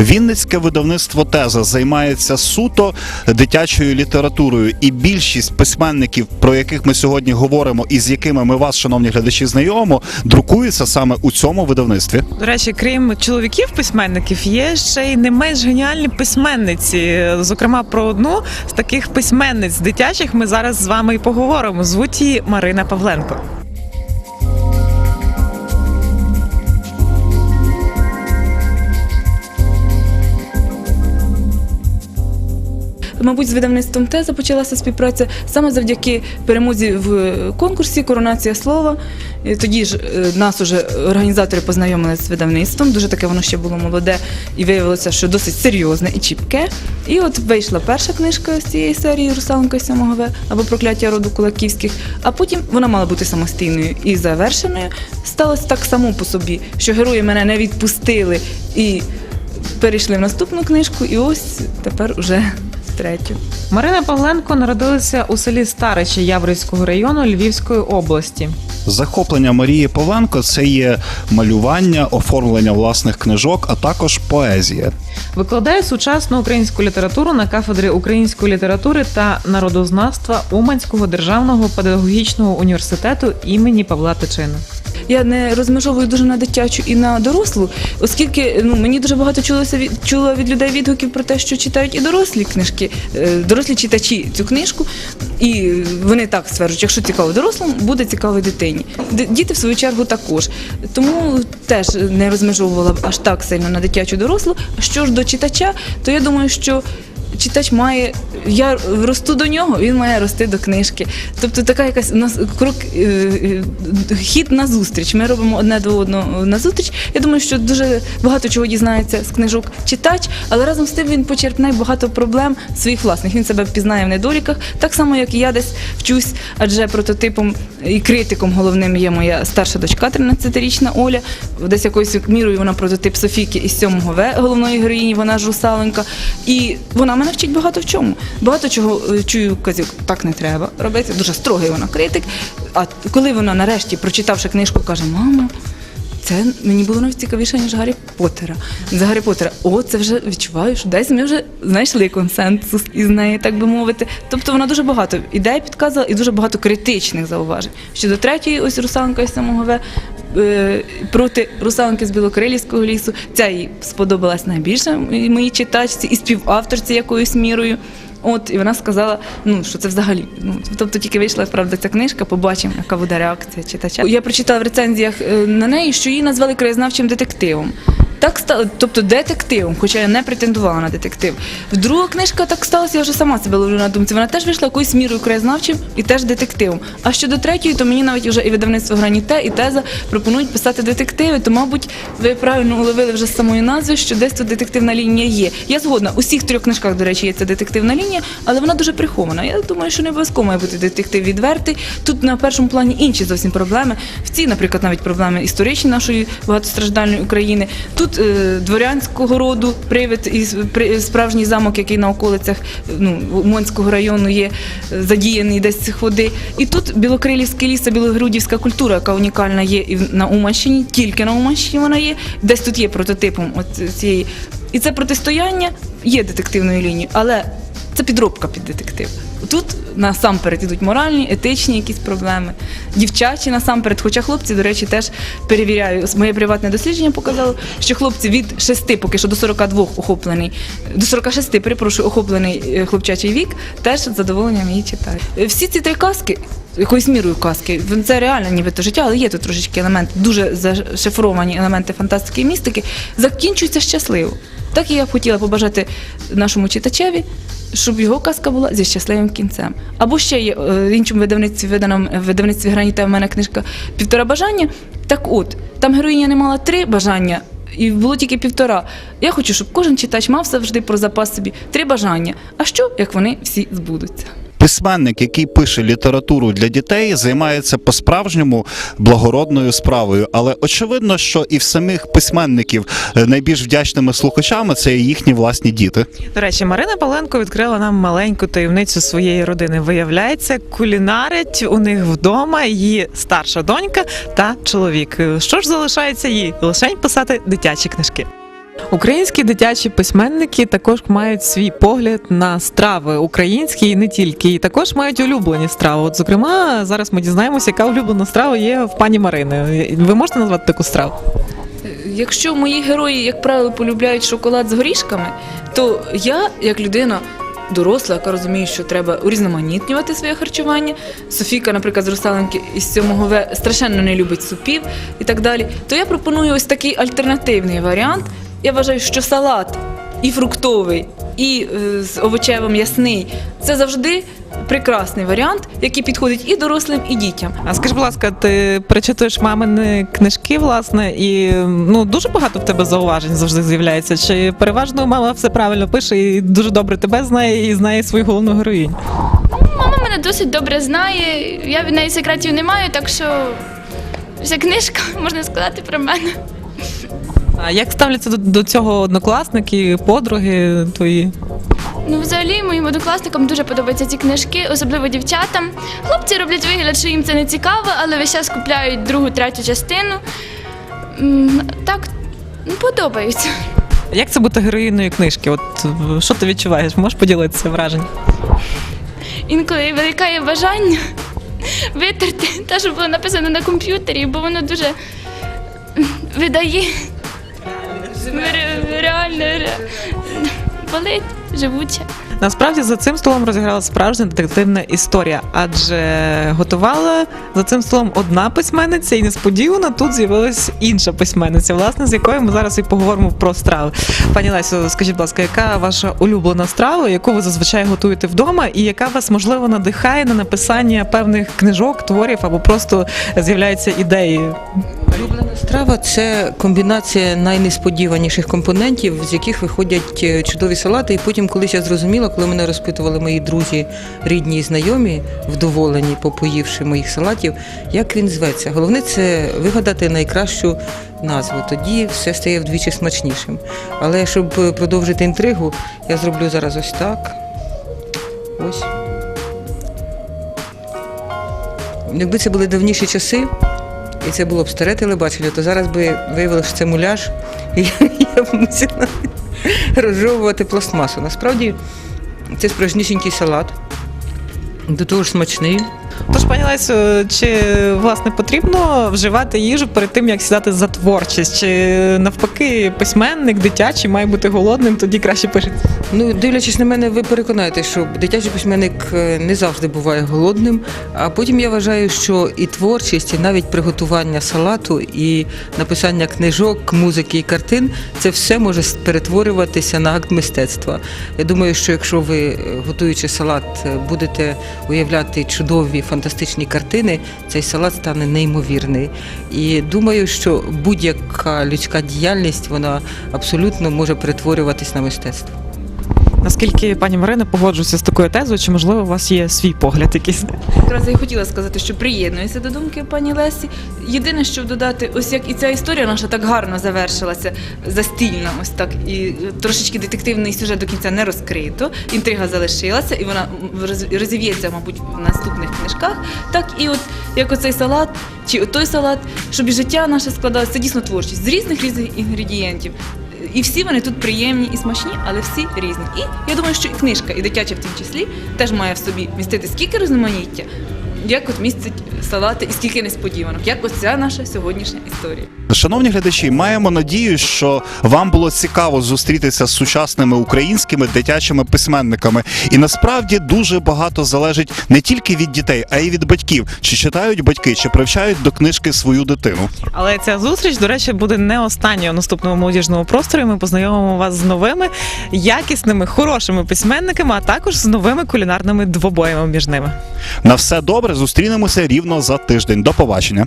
Вінницьке видавництво Теза займається суто дитячою літературою, і більшість письменників, про яких ми сьогодні говоримо, і з якими ми вас, шановні глядачі, знайомимо, друкуються саме у цьому видавництві. До речі, крім чоловіків письменників, є ще й не менш геніальні письменниці. Зокрема, про одну з таких письменниць дитячих ми зараз з вами і поговоримо. Звуть її Марина Павленко. Мабуть, з видавництвом теза почалася співпраця саме завдяки перемозі в конкурсі Коронація слова. Тоді ж е, нас уже організатори познайомили з видавництвом. Дуже таке воно ще було молоде і виявилося, що досить серйозне і чіпке. І от вийшла перша книжка з цієї серії Русалонька сьомого В або Прокляття роду кулаківських. А потім вона мала бути самостійною і завершеною. Сталося так само по собі, що герої мене не відпустили і перейшли в наступну книжку, і ось тепер уже третю. Марина Павленко народилася у селі Старичі Яврівського району Львівської області. Захоплення Марії Павленко це є малювання, оформлення власних книжок, а також поезія. Викладає сучасну українську літературу на кафедрі української літератури та народознавства Уманського державного педагогічного університету імені Павла Тичина. Я не розмежовую дуже на дитячу і на дорослу, оскільки ну мені дуже багато чулося від чула від людей відгуків про те, що читають і дорослі книжки, е, дорослі читачі цю книжку, і вони так стверджують, якщо цікаво дорослому, буде цікаво і дитині. Діти в свою чергу також. Тому теж не розмежовувала аж так сильно на дитячу дорослу. А що ж до читача, то я думаю, що. Читач має, я росту до нього, він має рости до книжки. Тобто така якась у нас крок е, е, хід на зустріч. Ми робимо одне до одного на зустріч. Я думаю, що дуже багато чого дізнається з книжок читач, але разом з тим він почерпне багато проблем своїх власних. Він себе впізнає в недоліках, так само як і я десь вчусь, адже прототипом і критиком головним є моя старша дочка, 13-річна Оля. Десь якоюсь мірою вона прототип Софійки із 7 В головної героїні, вона ж русаленька. І вона мене вчить багато в чому. Багато чого е, чую казів, так не треба робити. Дуже строгий вона критик. А коли вона нарешті, прочитавши книжку, каже: Мамо, це мені було навіть цікавіше, ніж Гаррі Поттера. За Гаррі Поттера. О, це вже відчуваю, що десь ми вже знайшли консенсус із нею, так би мовити. Тобто вона дуже багато ідей підказувала і дуже багато критичних зауважень. Щодо третьої, ось русалонка із самого В. е, Проти русалонки з Білокрилівського лісу. Ця їй сподобалась найбільше моїй читачці і співавторці якоюсь мірою. От і вона сказала, ну що це взагалі. Ну тобто тільки вийшла правда ця книжка, побачимо, яка буде реакція читача. Я прочитала в рецензіях е, на неї, що її назвали краєзнавчим детективом. Так стало, тобто детективом, хоча я не претендувала на детектив. Друга книжка так сталося, я вже сама себе ловлю на думці. Вона теж вийшла якоюсь мірою краєзнавчим і теж детективом. А щодо третьої, то мені навіть вже і видавництво Граніте, і теза пропонують писати детективи. То, мабуть, ви правильно уловили вже з самої назви, що десь тут детективна лінія є. Я згодна, у всіх трьох книжках, до речі, є ця детективна лінія, але вона дуже прихована. Я думаю, що не обов'язково має бути детектив відвертий. Тут на першому плані інші зовсім проблеми. В цій, наприклад, навіть проблеми історичні нашої багатостраждальної України. Тут дворянського роду привид і справжній замок, який на околицях ну, Уманського району є е, задіяний десь цих води. І тут Білокрилівський ліс, це білогрудівська культура, яка унікальна є і на Уманщині, тільки на Уманщині вона є. Десь тут є прототипом от цієї. І це протистояння є детективною лінією, але це підробка під детектив. Тут насамперед ідуть моральні, етичні якісь проблеми, дівчачі насамперед. Хоча хлопці, до речі, теж перевіряю. Моє приватне дослідження показало, що хлопці від 6 поки що до 42 охоплений, до 46, перепрошую, охоплений е, хлопчачий вік, теж з задоволенням її читають. Е, Всі ці три казки. Якоюсь мірою казки, це реально нібито життя, але є тут трошечки елементи, дуже зашифровані елементи фантастики і містики, закінчуються щасливо. Так і я б хотіла побажати нашому читачеві, щоб його казка була зі щасливим кінцем. Або ще є е, в іншому видавництві виданому в видавництві Граніта в мене книжка Півтора бажання. Так от, там героїня не мала три бажання. І було тільки півтора. Я хочу, щоб кожен читач мав завжди про запас собі три бажання. А що, як вони всі збудуться? Письменник, який пише літературу для дітей, займається по-справжньому благородною справою. Але очевидно, що і в самих письменників е, найбільш вдячними слухачами це їхні власні діти. До речі, Марина Павленко відкрила нам маленьку таємницю своєї родини. Виявляється, кулінарять у них вдома її старша донька та чоловік. Що ж залишається їй? Лишень писати дитячі книжки. Українські дитячі письменники також мають свій погляд на страви українські і не тільки, і також мають улюблені страви. От, зокрема, зараз ми дізнаємося, яка улюблена страва є в пані Марини. Ви можете назвати таку страву? Якщо мої герої, як правило, полюбляють шоколад з горішками, то я, як людина доросла, яка розуміє, що треба урізноманітнювати своє харчування. Софійка, наприклад, з Русаленки із 7 В страшенно не любить супів і так далі. То я пропоную ось такий альтернативний варіант. Я вважаю, що салат і фруктовий, і е, з овочевим ясний це завжди прекрасний варіант, який підходить і дорослим, і дітям. А скажи, будь ласка, ти перечитуєш мамини книжки, власне, і ну дуже багато в тебе зауважень завжди з'являється. Чи переважно мама все правильно пише і дуже добре тебе знає і знає свою головну героїню? Мама мене досить добре знає. Я від неї секретів не маю, так що вся книжка можна сказати про мене. А як ставляться до, до цього однокласники, подруги твої? Ну, взагалі, моїм однокласникам дуже подобаються ці книжки, особливо дівчатам. Хлопці роблять вигляд, що їм це не цікаво, але весь час купляють другу, третю частину. М, Так, ну, подобаються. Як це бути героїною книжки? От е, що ти відчуваєш? Можеш поділитися враженням? Інколи виникає бажання витерти те, що було написано на комп'ютері, бо воно дуже видає. Ре- Реально болить, живуче. Насправді за цим столом розіграла справжня детективна історія, адже готувала за цим столом одна письменниця, і несподівано тут з'явилась інша письменниця, власне, з якою ми зараз і поговоримо про страви. Пані Лесю, скажіть, будь ласка, яка ваша улюблена страва, яку ви зазвичай готуєте вдома, і яка вас можливо надихає на написання певних книжок, творів або просто з'являються ідеї? Улюблена страва це комбінація найнесподіваніших компонентів, з яких виходять е, чудові салати. І потім, колись я зрозуміла, коли мене розпитували мої друзі, рідні і знайомі, вдоволені, попоївши моїх салатів, як він зветься. Головне це вигадати найкращу назву. Тоді все стає вдвічі смачнішим. Але щоб е, продовжити інтригу, я зроблю зараз ось так. Ось. Якби це були давніші часи, і це було б старе телебачення, то зараз би виявилося, що це муляж, і я, б мусила розжовувати пластмасу. Насправді це справжнісінький салат, до того ж смачний. Тож, пані Лесю, чи власне потрібно вживати їжу перед тим, як сідати за творчість? Чи навпаки, письменник дитячий має бути голодним, тоді краще пише? Ну, дивлячись на мене, ви переконаєте, що дитячий письменник е, не завжди буває голодним. А потім я вважаю, що і творчість, і навіть приготування салату, і написання книжок, музики і картин це все може перетворюватися на акт мистецтва. Я думаю, що якщо ви, е, готуючи салат, е, будете уявляти чудові фантастичні картини, цей салат стане неймовірний. І думаю, що будь-яка людська діяльність вона абсолютно може перетворюватись на мистецтво. Наскільки пані Марина погоджується з такою тезою, чи можливо у вас є свій погляд якийсь? Якраз я хотіла сказати, що приєднуюся до думки пані Лесі. Єдине, що додати, ось як і ця історія наша так гарно завершилася, застільна, ось так, і трошечки детективний сюжет до кінця не розкрито, інтрига залишилася, і вона розів'ється, мабуть, в наступних книжках. Так і от як оцей салат, чи той салат, щоб і життя наше складалося, це дійсно творчість з різних різних інгредієнтів. І всі вони тут приємні і смачні, але всі різні. І я думаю, що і книжка, і дитяча в тім числі, теж має в собі містити скільки різноманіття, як от містить салати і скільки несподіванок, як оця наша сьогоднішня історія. Шановні глядачі, маємо надію, що вам було цікаво зустрітися з сучасними українськими дитячими письменниками. І насправді дуже багато залежить не тільки від дітей, а й від батьків. Чи читають батьки, чи привчають до книжки свою дитину. Але ця зустріч, до речі, буде не останньою у наступному молодіжному просторі. Ми познайомимо вас з новими, якісними, хорошими письменниками, а також з новими кулінарними двобоями між ними. На все добре, зустрінемося рівно за тиждень. До побачення.